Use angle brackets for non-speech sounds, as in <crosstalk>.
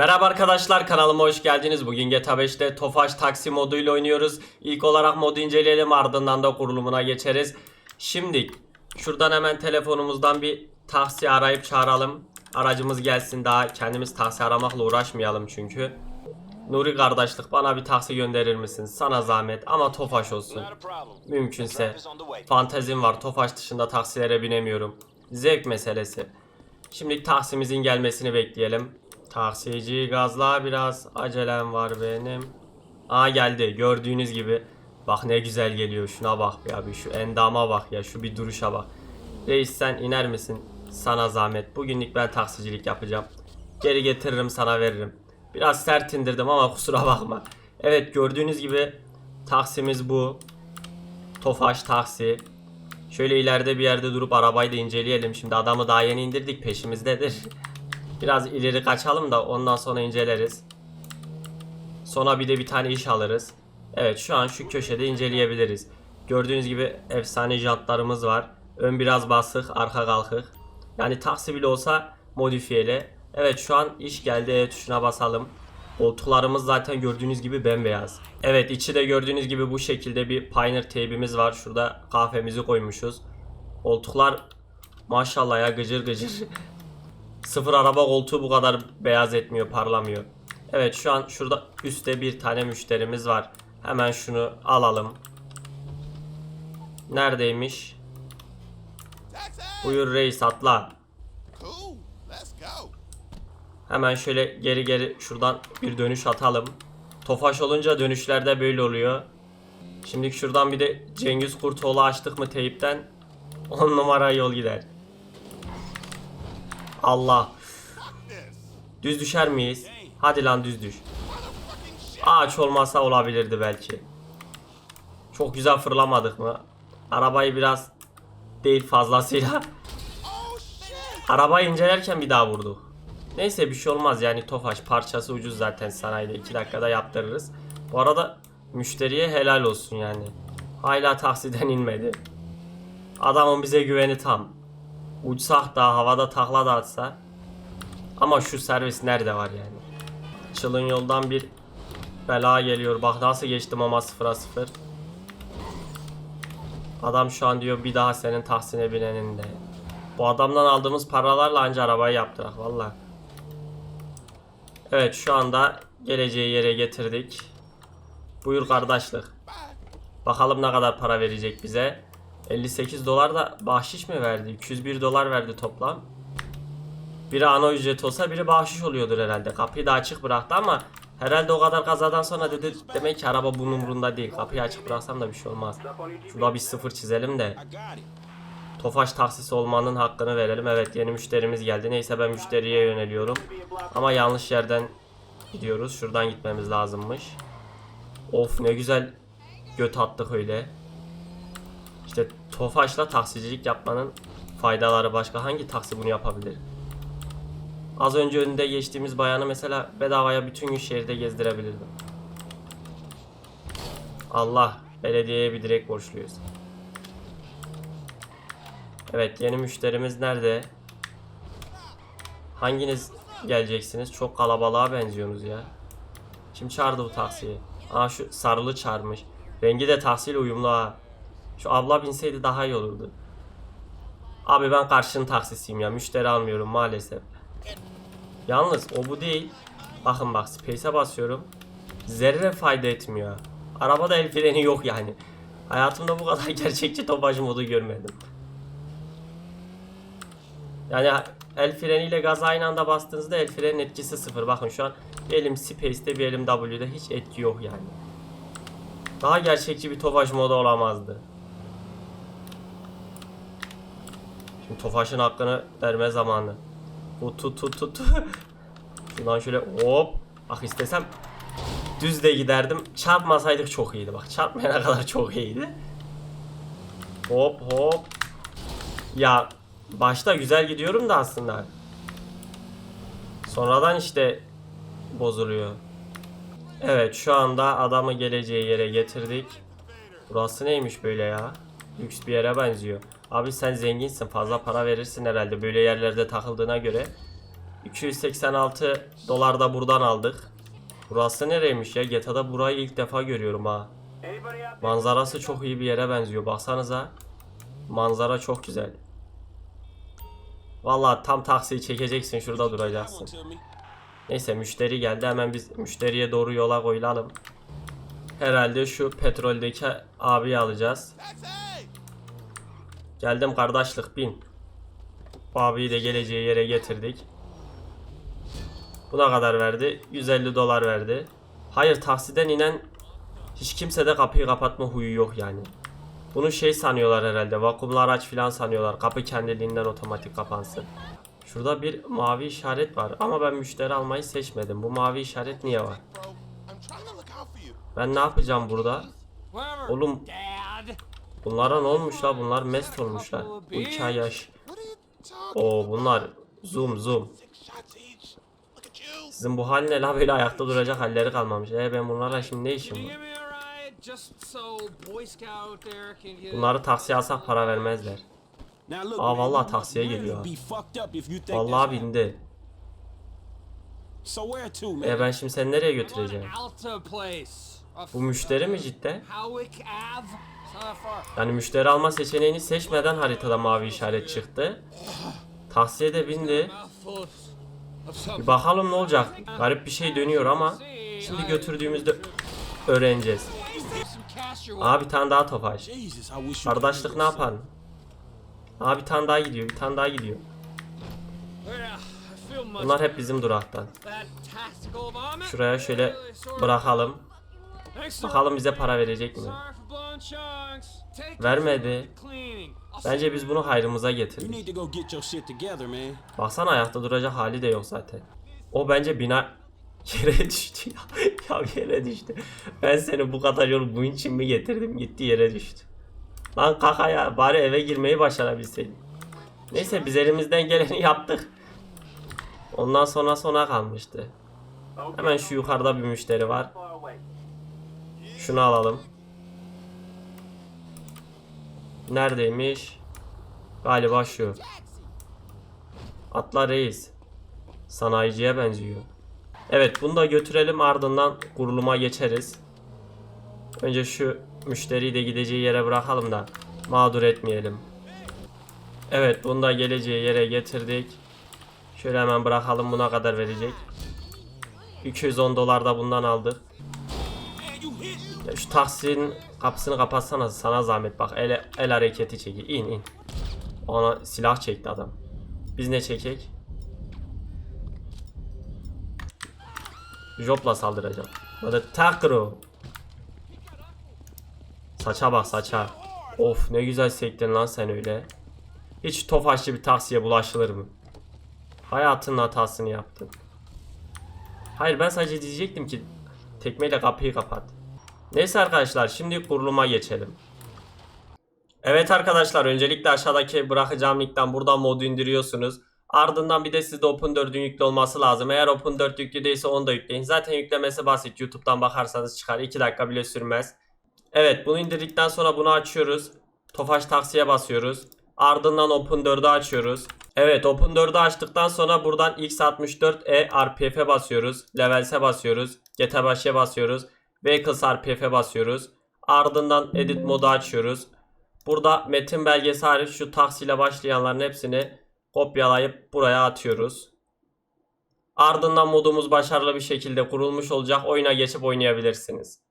Merhaba arkadaşlar kanalıma hoş geldiniz. Bugün GTA 5'te Tofaş taksi moduyla oynuyoruz. İlk olarak modu inceleyelim ardından da kurulumuna geçeriz. Şimdi şuradan hemen telefonumuzdan bir taksi arayıp çağıralım. Aracımız gelsin daha kendimiz taksi aramakla uğraşmayalım çünkü. Nuri kardeşlik bana bir taksi gönderir misin? Sana zahmet ama Tofaş olsun. Mümkünse. Fantezim var. Tofaş dışında taksilere binemiyorum. Zevk meselesi. Şimdi taksimizin gelmesini bekleyelim. Taksici gazla biraz acelem var benim. Aa geldi. Gördüğünüz gibi. Bak ne güzel geliyor. Şuna bak ya bir şu endama bak ya. Şu bir duruşa bak. Reis sen iner misin? Sana zahmet. Bugünlük ben taksicilik yapacağım. Geri getiririm sana veririm. Biraz sert indirdim ama kusura bakma. Evet gördüğünüz gibi taksimiz bu. Tofaş taksi. Şöyle ileride bir yerde durup arabayı da inceleyelim. Şimdi adamı daha yeni indirdik peşimizdedir. Biraz ileri kaçalım da ondan sonra inceleriz. Sonra bir de bir tane iş alırız. Evet şu an şu köşede inceleyebiliriz. Gördüğünüz gibi efsane jantlarımız var. Ön biraz basık, arka kalkık. Yani taksi bile olsa modifiyeli. Evet şu an iş geldi E tuşuna basalım. Koltuklarımız zaten gördüğünüz gibi bembeyaz. Evet içi de gördüğünüz gibi bu şekilde bir Pioneer teybimiz var. Şurada kahvemizi koymuşuz. Koltuklar maşallah ya gıcır gıcır. Sıfır araba koltuğu bu kadar beyaz etmiyor, parlamıyor. Evet şu an şurada üstte bir tane müşterimiz var. Hemen şunu alalım. Neredeymiş? Buyur reis atla. Hemen şöyle geri geri şuradan bir dönüş atalım. Tofaş olunca dönüşlerde böyle oluyor. Şimdi şuradan bir de Cengiz Kurtoğlu açtık mı teyipten 10 numara yol gider. Allah. Düz düşer miyiz? Hadi lan düz düş. Ağaç olmasa olabilirdi belki. Çok güzel fırlamadık mı? Arabayı biraz değil fazlasıyla. Arabayı incelerken bir daha vurduk. Neyse bir şey olmaz yani Tofaş parçası ucuz zaten sanayide 2 dakikada yaptırırız. Bu arada müşteriye helal olsun yani. Hala taksiden inmedi. Adamın bize güveni tam. Uçsak da havada takla da atsa. Ama şu servis nerede var yani? Çılın yoldan bir bela geliyor. Bak nasıl geçtim ama sıfıra sıfır. Adam şu an diyor bir daha senin taksine binenin de. Bu adamdan aldığımız paralarla anca arabayı yaptık valla. Evet şu anda geleceği yere getirdik. Buyur kardeşlik. Bakalım ne kadar para verecek bize. 58 dolar da bahşiş mi verdi? 201 dolar verdi toplam. Biri ana ücret olsa biri bahşiş oluyordur herhalde. Kapıyı da açık bıraktı ama herhalde o kadar kazadan sonra dedi demek ki araba bunun umurunda değil. Kapıyı açık bıraksam da bir şey olmaz. Şurada bir sıfır çizelim de. Tofaş taksisi olmanın hakkını verelim. Evet yeni müşterimiz geldi. Neyse ben müşteriye yöneliyorum. Ama yanlış yerden gidiyoruz. Şuradan gitmemiz lazımmış. Of ne güzel göt attık öyle. İşte Tofaş'la taksicilik yapmanın faydaları başka hangi taksi bunu yapabilir? Az önce önünde geçtiğimiz bayanı mesela bedavaya bütün gün şehirde gezdirebilirdim. Allah belediyeye bir direkt borçluyuz. Evet yeni müşterimiz nerede? Hanginiz geleceksiniz? Çok kalabalığa benziyorsunuz ya. Kim çağırdı bu taksiyi? Aa şu sarılı çağırmış. Rengi de taksiyle uyumlu ha. Şu abla binseydi daha iyi olurdu. Abi ben karşının taksisiyim ya. Müşteri almıyorum maalesef. Yalnız o bu değil. Bakın bak space'e basıyorum. Zerre fayda etmiyor. Arabada el freni yok yani. Hayatımda bu kadar <laughs> gerçekçi topaç modu görmedim. Yani el freniyle gaz aynı anda bastığınızda el frenin etkisi sıfır. Bakın şu an bir elim Space'te bir elim W'de hiç etki yok yani. Daha gerçekçi bir Tofaş modu olamazdı. Tofaş'ın hakkını verme zamanı. Bu tut tut tut. Şuradan <laughs> şöyle hop. Bak istesem düz de giderdim. Çarpmasaydık çok iyiydi. Bak çarpmayana <laughs> kadar çok iyiydi. Hop hop. Ya başta güzel gidiyorum da aslında. Sonradan işte bozuluyor. Evet şu anda adamı geleceği yere getirdik. Burası neymiş böyle ya? Lüks bir yere benziyor. Abi sen zenginsin fazla para verirsin herhalde böyle yerlerde takıldığına göre. 286 dolar da buradan aldık. Burası nereymiş ya? GTA'da burayı ilk defa görüyorum ha. Manzarası çok iyi bir yere benziyor. Baksanıza. Manzara çok güzel. Vallahi tam taksiyi çekeceksin şurada duracaksın. Neyse müşteri geldi hemen biz müşteriye doğru yola koyulalım. Herhalde şu petroldeki abiyi alacağız. Geldim kardeşlik bin. Abiyi de geleceği yere getirdik. Buna kadar verdi. 150 dolar verdi. Hayır taksiden inen hiç kimse de kapıyı kapatma huyu yok yani. Bunu şey sanıyorlar herhalde. Vakumlu araç falan sanıyorlar. Kapı kendiliğinden otomatik kapansın. Şurada bir mavi işaret var ama ben müşteri almayı seçmedim. Bu mavi işaret niye var? Ben ne yapacağım burada? Oğlum. Bunlara ne olmuş la? Bunlar mest olmuşlar. Bu iki ay yaş. Oo bunlar zoom zoom. Sizin bu hal ne la böyle ayakta duracak halleri kalmamış. E ben bunlarla şimdi ne işim var? Bunları taksiye alsak para vermezler. Aa, vallahi taksiye geliyor. Vallahi bindi. E ben şimdi seni nereye götüreceğim? Bu müşteri mi cidden? Yani müşteri alma seçeneğini seçmeden haritada mavi işaret çıktı. Taksiye de bindi. Bir bakalım ne olacak. Garip bir şey dönüyor ama şimdi götürdüğümüzde öğreneceğiz. Aa bir tane daha you Kardeşlik ne yapan? Aa bir tane daha gidiyor, bir tane daha gidiyor. Bunlar hep bizim duraktan. Şuraya şöyle bırakalım. Bakalım bize para verecek mi? Vermedi. Bence biz bunu hayrımıza getirdik. Baksana ayakta duracak hali de yok zaten. O bence bina <laughs> yere düştü ya. <laughs> ya yere düştü. Ben seni bu kadar yol bunun için mi getirdim? Gitti yere düştü. Lan kaka ya bari eve girmeyi başarabilseydik. Neyse biz elimizden geleni yaptık. Ondan sonra sona kalmıştı. Hemen şu yukarıda bir müşteri var. Şunu alalım. Neredeymiş? Galiba şu. Atla reis. Sanayiciye benziyor. Evet bunu da götürelim ardından kuruluma geçeriz. Önce şu müşteriyi de gideceği yere bırakalım da mağdur etmeyelim. Evet bunu da geleceği yere getirdik. Şöyle hemen bırakalım buna kadar verecek. 210 dolar da bundan aldık. Şu taksinin kapısını kapatsana sana zahmet bak el, el hareketi çeki in in. Ona silah çekti adam. Biz ne çekek? Jopla saldıracağım. Böyle takro. Saça bak saça. Of ne güzel sektin lan sen öyle. Hiç tofaşlı bir taksiye bulaşılır mı? Hayatının hatasını yaptın. Hayır ben sadece diyecektim ki tekmeyle kapıyı kapat. Neyse arkadaşlar şimdi kuruluma geçelim. Evet arkadaşlar öncelikle aşağıdaki bırakacağım linkten buradan modu indiriyorsunuz. Ardından bir de sizde Open 4'ün yüklü olması lazım. Eğer Open 4 yüklü değilse onu da yükleyin. Zaten yüklemesi basit. YouTube'dan bakarsanız çıkar. 2 dakika bile sürmez. Evet bunu indirdikten sonra bunu açıyoruz. Tofaş taksiye basıyoruz. Ardından Open 4'ü açıyoruz. Evet Open 4'ü açtıktan sonra buradan X64E RPF'e basıyoruz. Levels'e basıyoruz. GTA başa basıyoruz. Vehicles RPF'e basıyoruz. Ardından Edit modu açıyoruz. Burada metin belgesi hariç şu taksiyle başlayanların hepsini kopyalayıp buraya atıyoruz. Ardından modumuz başarılı bir şekilde kurulmuş olacak. Oyuna geçip oynayabilirsiniz.